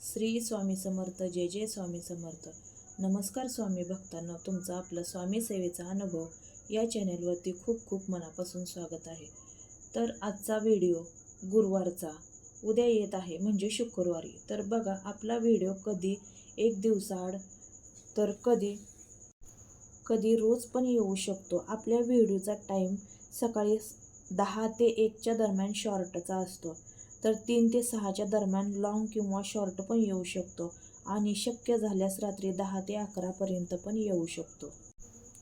श्री स्वामी समर्थ जय जय स्वामी समर्थ. नमस्कार स्वामी भक्तांना तुमचा आपला स्वामी सेवेचा अनुभव या चॅनेलवरती खूप खूप मनापासून स्वागत आहे. तर आजचा व्हिडिओ गुरुवारचा. उद्या येत आहे म्हणजे शुक्रवारी. तर बघा आपला व्हिडिओ कधी एक दिवसाआड तर कधी कधी रोज पण येऊ शकतो. आपल्या व्हिडिओचा टाईम सकाळी दहा ते एकच्या दरम्यान शॉर्टचा असतो. तर तीन ते सहाच्या दरम्यान लॉंग किंवा शॉर्ट पण येऊ शकतो आणि शक्य झाल्यास रात्री दहा ते अकरापर्यंत पण येऊ शकतो.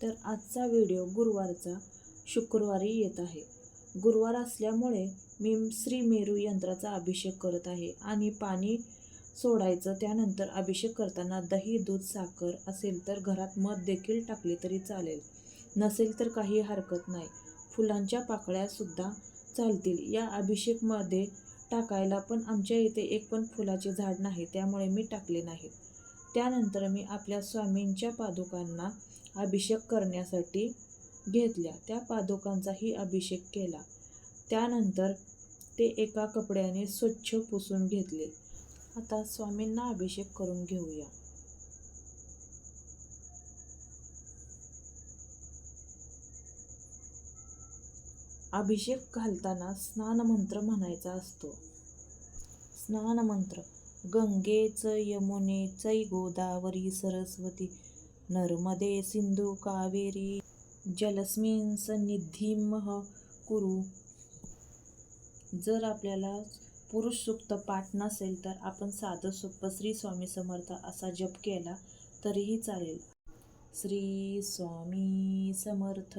तर आजचा व्हिडिओ गुरुवारचा शुक्रवारी येत आहे. गुरुवार असल्यामुळे मी श्री मेरू यंत्राचा अभिषेक करत आहे आणि पाणी सोडायचं त्यानंतर अभिषेक करताना दही दूध साखर असेल तर घरात मध देखील टाकले तरी चालेल. नसेल तर काही हरकत नाही. फुलांच्या पाकळ्यासुद्धा चालतील. या अभिषेकमध्ये टाकायला पण आमच्या इथे एक पण फुलाचे झाड नाही त्यामुळे मी टाकले नाहीत. त्यानंतर मी आपल्या स्वामींच्या पादुकांना अभिषेक करण्यासाठी घेतल्या. त्या पादुकांचाही अभिषेक केला. त्यानंतर ते एका कपड्याने स्वच्छ पुसून घेतले. आता स्वामींना अभिषेक करून घेऊया. अभिषेक घालताना स्नानमंत्र म्हणायचा असतो. स्नानमंत्र गंगेच यमुनेचै गोदावरी सरस्वती नर्मदे सिंधू कावेरी जलस्मिन सन्निधिमः कुरु. जर आपल्याला पुरुष सूक्त पाठ नसेल तर आपण साधं सोपं श्री स्वामी समर्थ असा जप केला तरीही चालेल. श्री स्वामी समर्थ.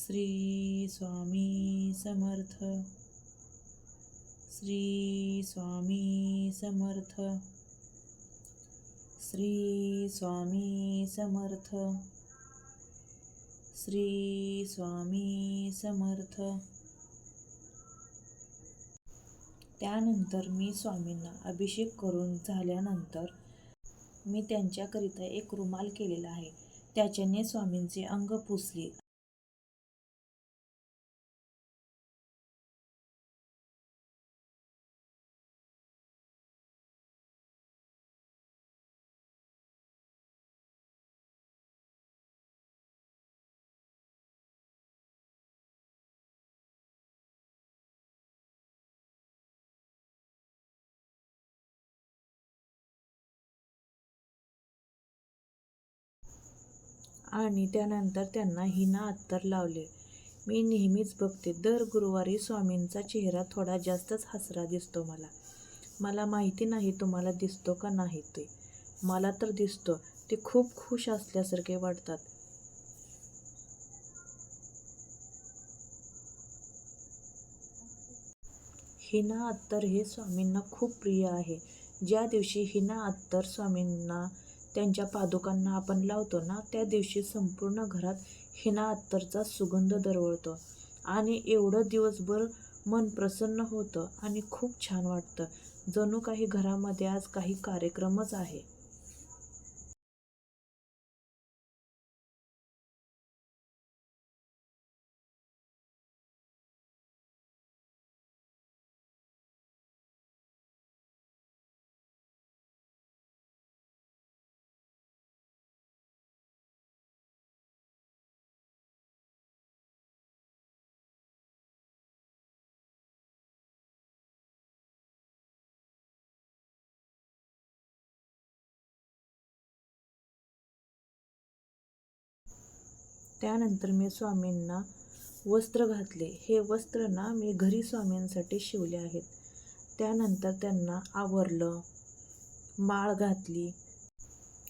श्री स्वामी समर्थ. श्री स्वामी समर्थ. श्री स्वामी समर्थ. श्री स्वामी समर्थ. त्यानंतर मी स्वामींना अभिषेक करून झाल्यानंतर मी त्यांच्याकरिता एक रुमाल केलेला आहे. त्याच्याने स्वामींचे अंग पुसले. आणि त्यानंतर त्यांना हिना अत्तर लावले. मी नेहमीच बघते दर गुरुवारी स्वामींचा चेहरा थोडा जास्तच हसरा दिसतो मला. मला माहिती नाही तुम्हाला दिसतो का नाही ते. मला तर दिसतो ते खूप खुश असल्यासारखे वाटतात. हिना अत्तर हे स्वामींना खूप प्रिय आहे. ज्या दिवशी हिना अत्तर स्वामींना त्यांच्या पादुकांना आपण लावतो ना त्या दिवशी संपूर्ण घरात हिना अत्तरचा सुगंध दरवळतो. आणि एवढं दिवसभर मन प्रसन्न होतं आणि खूप छान वाटतं. जणू काही घरामध्ये आज काही कार्यक्रमच आहे. त्यानंतर मी स्वामींना वस्त्र घातले. हे वस्त्र ना मी घरी स्वामींसाठी शिवले आहेत. त्यानंतर त्यांना आवरलं माळ घातली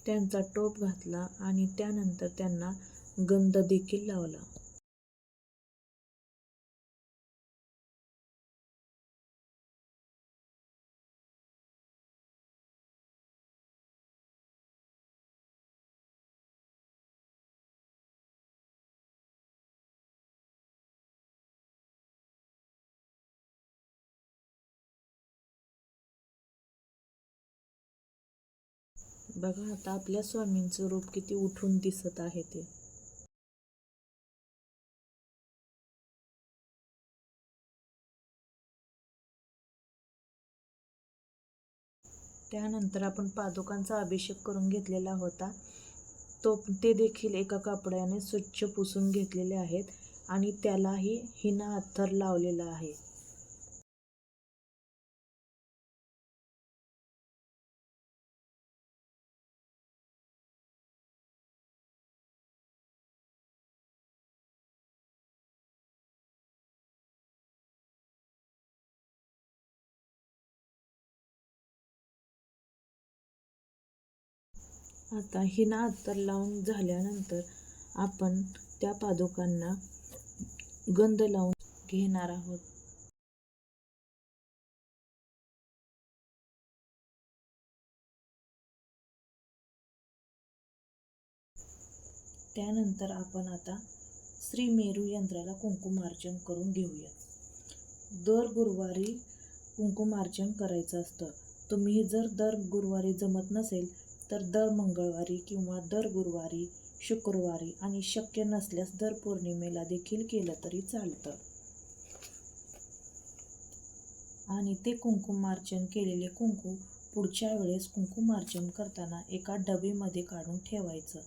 त्यांचा टोप घातला आणि त्यानंतर त्यांना गंध देखील लावला. बघा आता आपल्या स्वामींचं रूप किती उठून दिसत आहे ते. त्यानंतर आपण पादुकांचा अभिषेक करून घेतलेला होता. तो ते देखील एका कापड्याने स्वच्छ पुसून घेतलेले आहेत आणि त्यालाही हिना अत्थर लावलेला आहे. आता हिना अत्तर लावून झाल्यानंतर आपण त्या पादुकांना गंध लावून घेणार आहोत. त्यानंतर आपण आता श्री मेरू यंत्राला कुंकुमार्चन करून घेऊया. दर गुरुवारी कुंकुमार्चन करायचं असतं. तुम्ही जर दर गुरुवारी जमत नसेल तर दर मंगळवारी किंवा दर गुरुवारी शुक्रवारी आणि शक्य नसल्यास दर पौर्णिमेला देखील केलं तरी चालतं. आणि ते कुंकुमार्चन केलेले कुंकू पुढच्या वेळेस कुंकुमार्चन करताना एका डबीमध्ये काढून ठेवायचं.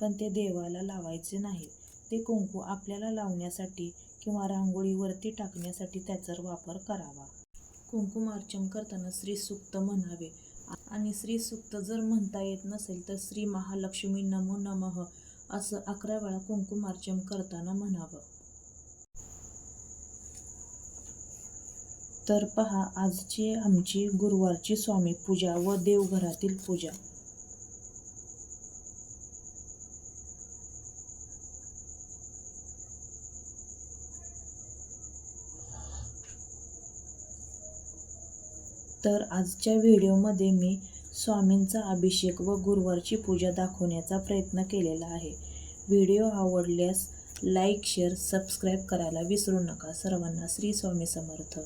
पण ते देवाला लावायचे नाही. ते कुंकू आपल्याला लावण्यासाठी किंवा रांगोळीवरती टाकण्यासाठी त्याचा वापर करावा. कुंकुमार्चन करताना श्रीसूक्त म्हणावे आणि श्रीसूक्त जर म्हणता येत नसेल तर श्री महालक्ष्मी नमो नमः असं अकरा वेळा कुंकुमार्चन करताना म्हणावं. तर पहा आजची आमची गुरुवारची स्वामी पूजा व देवघरातील पूजा. तर आजच्या व्हिडिओमध्ये मी स्वामींचा अभिषेक व गुरुवारची पूजा दाखवण्याचा प्रयत्न केलेला आहे. व्हिडिओ आवडल्यास लाईक शेअर सबस्क्राईब करायला विसरू नका. सर्वांना श्री स्वामी समर्थ.